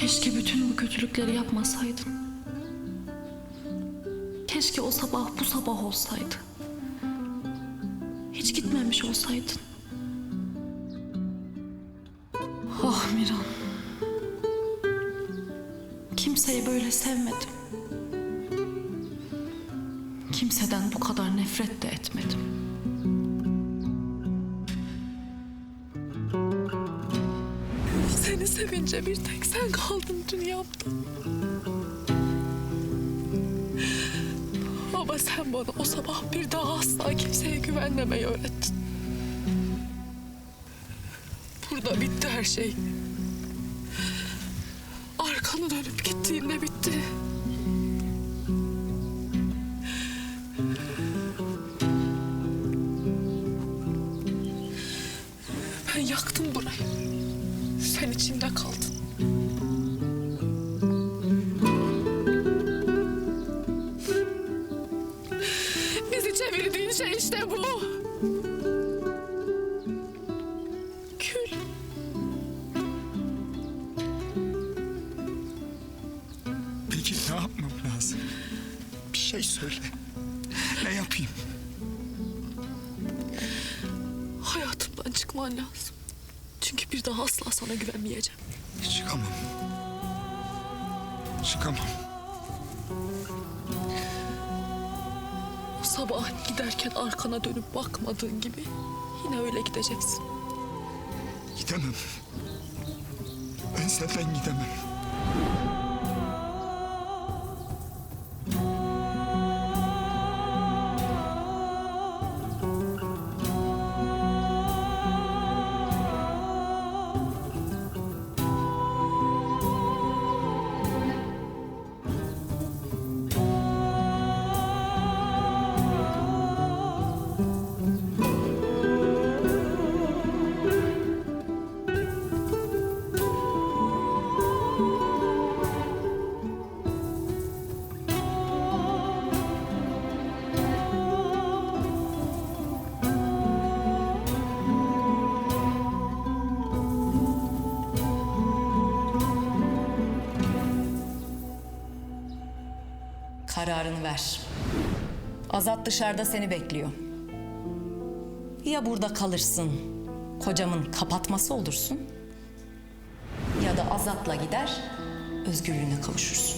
Keşke bütün bu kötülükleri yapmasaydın. Keşke o sabah bu sabah olsaydı. Hiç gitmemiş olsaydın. Ah Miran. Kimseyi böyle sevmedim. Kimseden bu kadar nefret de etmedim. Sevince bir tek sen kaldın dünyamda. Ama sen bana o sabah bir daha asla kimseye güvenmemeyi öğrettin. Burada bitti her şey. Arkanı dönüp gittiğinde bitti. Ben yaktım burayı. Sen içinde kaldın. Bizi çevirdiğin şey işte bu. Kül. Peki ne yapmam lazım? Bir şey söyle. Ne yapayım? Hayatımdan çıkman lazım. Çünkü bir daha asla sana güvenmeyeceğim. Çıkamam. Çıkamam. O sabah giderken arkana dönüp bakmadığın gibi yine öyle gideceksin. Gidemem. Ben senden gidemem. Kararını ver. Azat dışarıda seni bekliyor. Ya burada kalırsın, kocamın kapatması olursun. Ya da Azat'la gider, özgürlüğüne kavuşursun.